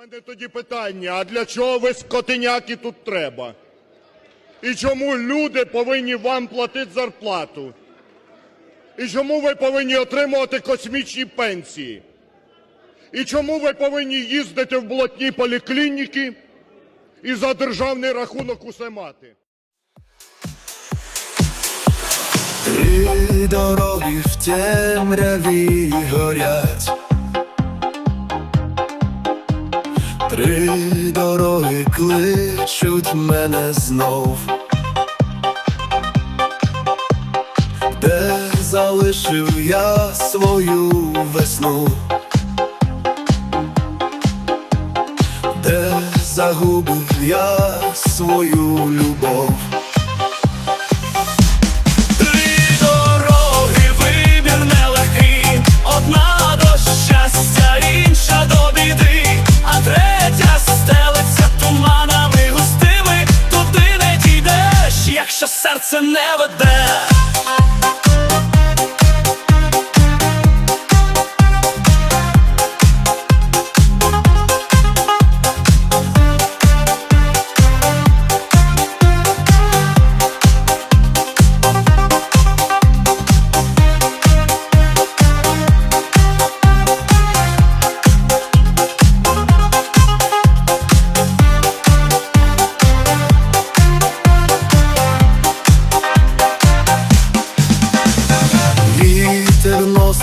мене тоді питання: а для чого ви скотиняки тут треба? І чому люди повинні вам платити зарплату? І чому ви повинні отримувати космічні пенсії? І чому ви повинні їздити в блатні поліклініки і за державний рахунок усе мати? Три дороги в темряві горять. Три дороги кличуть мене знов. Де залишив я свою весну? Де загубив я свою любов?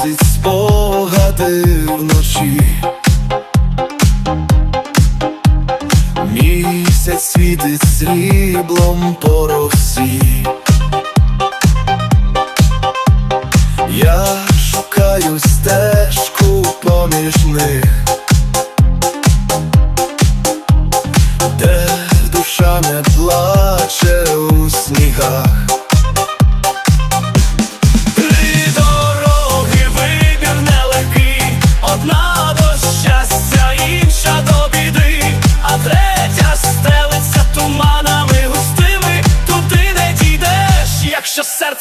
Вітер спогади вночі. Місяць світить сріблом по росі. Я шукаю стежку поміж них, де душа не плаче у снігах.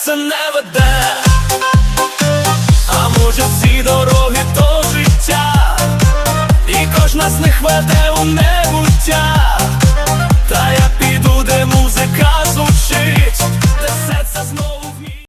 Серце не веде. А може всі дороги до життя, і кожна з них веде у небуття.